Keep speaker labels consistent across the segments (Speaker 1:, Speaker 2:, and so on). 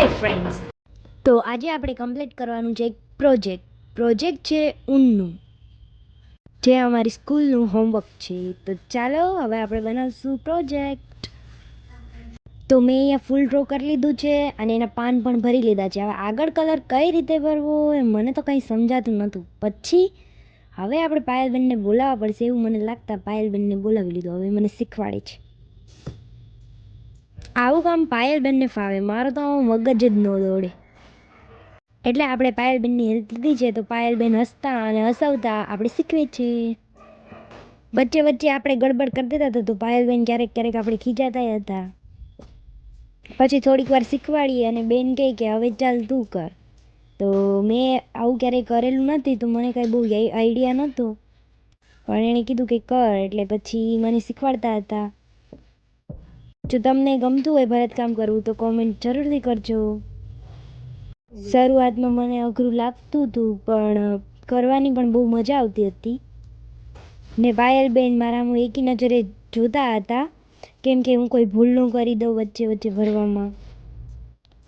Speaker 1: Hi friends તો આજે આપણે કમ્પ્લીટ કરવાનું છે એક પ્રોજેક્ટ પ્રોજેક્ટ છે ઊનનું. જે અમારી સ્કૂલનું હોમવર્ક છે. તો ચાલો હવે આપણે બનાવશું પ્રોજેક્ટ તો મેં અહીંયા ફૂલ ડ્રો કરી લીધું છે અને એના પાન પણ ભરી લીધા છે. હવે આગળ કલર કઈ રીતે ભરવો એ મને તો કંઈ સમજાતું નહોતું. પછી હવે આપણે પાયલબેનને બોલાવવા પડશે એવું મને લાગતા પાયલબેનને બોલાવી લીધું. હવે મને શીખવાડે છે. આવું કામ પાયલબેનને ફાવે. મારો તો મગજ જ ન દોડે. એટલે આપણે પાયલબેનની હેલ્પ લીધી છે તો પાયલબેન હસતા અને હસાવતા આપણે શીખવે છે. વચ્ચે વચ્ચે આપણે ગડબડ કરી દેતા હતા તો પાયલબેન ક્યારેક ક્યારેક આપણે ખીજાતા હતા. પછી થોડીક વાર શીખવાડીએ અને બેન કહે કે, હવે ચાલ તું કર. તો મેં આવું ક્યારેય કરેલું નથી તો મને કાંઈ બહુ આઈડિયા નહોતો. પણ એણે કીધું કે, કર. એટલે પછી મને શીખવાડતા હતા. જો તમને ગમતું હોય ભરતકામ કરવું, તો કોમેન્ટ જરૂરથી કરજો. શરૂઆતમાં મને અઘરું લાગતું હતું, પણ કરવાની પણ બહુ મજા આવતી હતી. ને પાયલબેન મારામાં એકી નજરે જોતા હતા, કેમ કે હું કોઈ ભૂલ ન કરી દઉં વચ્ચે વચ્ચે ભરવામાં.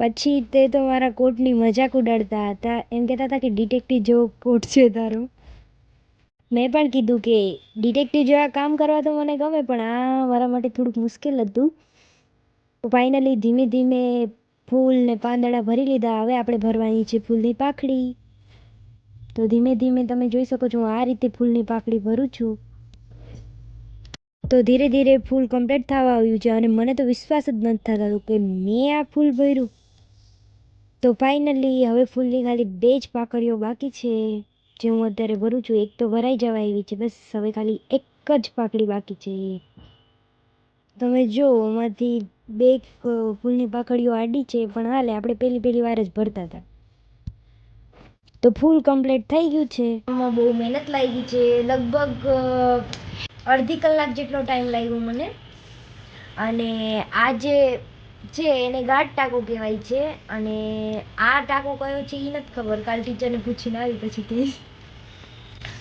Speaker 1: પછી તે તો મારા કોટની મજાક ઉડાડતા હતા, એમ કહેતા હતા કે ડિટેક્ટિવ જેવો કોટ છે તારો. મેં પણ કીધું કે ડિટેક્ટિવ જેવા કામ કરવા તો મને ગમે, પણ આ મારા માટે થોડુંક મુશ્કેલ હતું. ફાઇનલી ધીમે ધીમે ફૂલ ને પાંદડા ભરી લીધા. હવે આપણે ભરવાની છે ફૂલની પાખડી. તો ધીમે ધીમે તમે જોઈ શકો છો, હું આ રીતે ફૂલની પાકડી ભરું છું. તો ધીરે ધીરે ફૂલ કમ્પ્લીટ થવા આવ્યું છે અને મને તો વિશ્વાસ જ નથી થતો કે મેં આ ફૂલ ભર્યું. તો ફાઇનલી હવે ફૂલની ખાલી બે જ પાકડીઓ બાકી છે, જે હું અત્યારે ભરું છું. એક તો ભરાઈ જવા આવી છે, બસ હવે ખાલી એક જ પાકડી બાકી છે. તમે જો એમાંથી બે ફૂલની પાખડીઓ આડી છે, પણ હાલે આપણે પહેલી પહેલી વાર જ ભરતા હતા. તો ફૂલ કમ્પ્લીટ થઈ ગયું છે. એમાં બહુ મહેનત લાગી છે. લગભગ અડધી કલાક જેટલો ટાઈમ લાગ્યો મને. અને આ જે છે એને ગાઢ ટાંકો કહેવાય છે, અને આ ટાંકો કયો છે એ નથી ખબર. કાલ ટીચરને પૂછીને આવી પછી કહીશ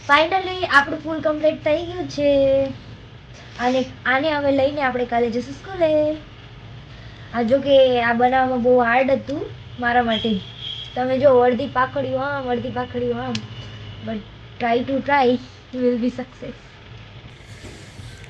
Speaker 1: ફાઇનલી આપણું ફૂલ કમ્પ્લીટ થઈ ગયું છે. અને આને હવે લઈને આપણે કાલે જઈશું સ્કૂલે. આ જો કે આ બનાવવામાં બહુ હાર્ડ હતું મારા માટે. તમે જો અડધી પાકડીઓ આમ અડધી પાકડીઓ આમ. But try to try will be success